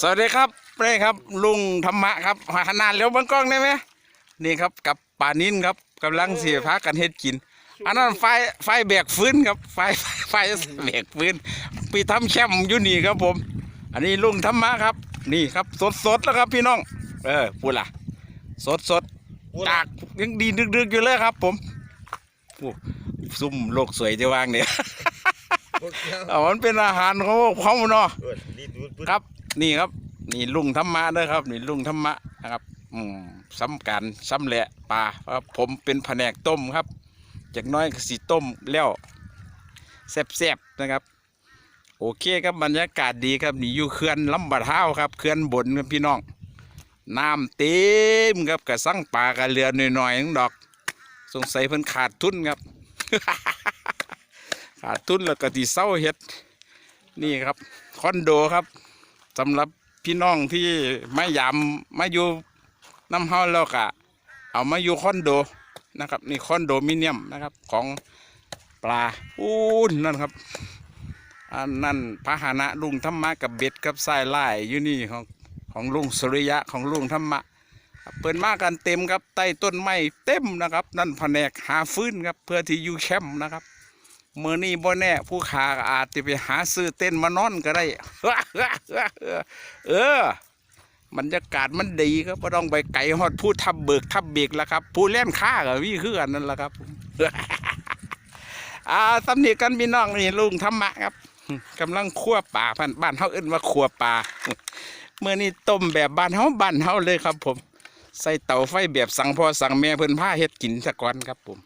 สวัสดีครับนี่ครับ ลุงธรรมะครับขนาดเลี้ยวเบังกล้องได้ไหมนี่ครับกับป่านินครับกำลังเสียพักกันเฮ็ดกิน อันนั้นไฟไฟแบกฟื้นครับไฟไฟแบกฟื้นไปทำแคมป์อยู่นี่ครับผม อันนี้ลุงธรรมะครับ นี่ครับสดสดๆแล้วครับพี่น้อง เออพูดล่ะ สดสดๆจากยังดีดึกๆอยู่เลยครับ ผมโอ้ซุ่มโลกสวยจะวางเนี่ยเอามันเป็นอาหารของเขาเนาะเออนี่ดูดครับ นี่ครับ นี่ลุงธรรมะเด้อครับ นี่ลุงธรรมะนะครับอืมซ้ำกันซ้ำแหละปลาครับผมเป็นแผนกต้มครับ จากน้อยก็สีต้มแล้วแซ่บๆนะครับ โอเคครับบรรยากาศดีครับนี่อยู่เขื่อนลำบะเท้าครับเขื่อนบนครับพี่น้องน้ำเต็มครับกระสังปลากระเรือหน่อยๆนึงดอก สงสัยเพิ่นขาดทุนครับ ขาดทุนแล้วก็ที่เศร้าเฮ็ดนี่ครับ คอนโดครับ สำหรับพี่น้องที่ไม่ยามมาอยู่น้ำเฮาแล้วก็เอามาอยู่คอนโดนะครับนี่คอนโดมิเนียมนะครับของปลาอู้นั่นครับอันนั่นพาหนะลุงธรรมะกับเบ็ดกับสายไล่อยู่นี่ของของลุงสุริยะของลุงธรรมะเปิดมากันเต็มครับใต้ต้นไม้เต็มนะครับ นั่นแผนกหาฟื้นครับเพื่อที่อยู่แคมป์นะครับ มื่อนี้บ่แน่ ผู้ขาอาจจะไปหาซื้อเต้นมานอนก็ได้ เออบรรยากาศมันดีครับบ่ต้องไปไกลฮอดผู้ทับเบิกทับเบกแล้วครับ ผู้เล่นข้าก็วิคือกันนั่นแหละครับอ่าสำเนียกันพี่น้องนี่ลุงธรรมะครับกำลังคั่วป่าพันบ้านเฮาเอิ้นว่าคั่วป่าเมื่อนี้ต้มแบบบ้านเฮาบ้านเฮาเลยครับ ผม ใส่เตาไฟแบบสั่งพอสั่งแม่เพิ่นพาเฮ็ดกินซะก่อนครับผม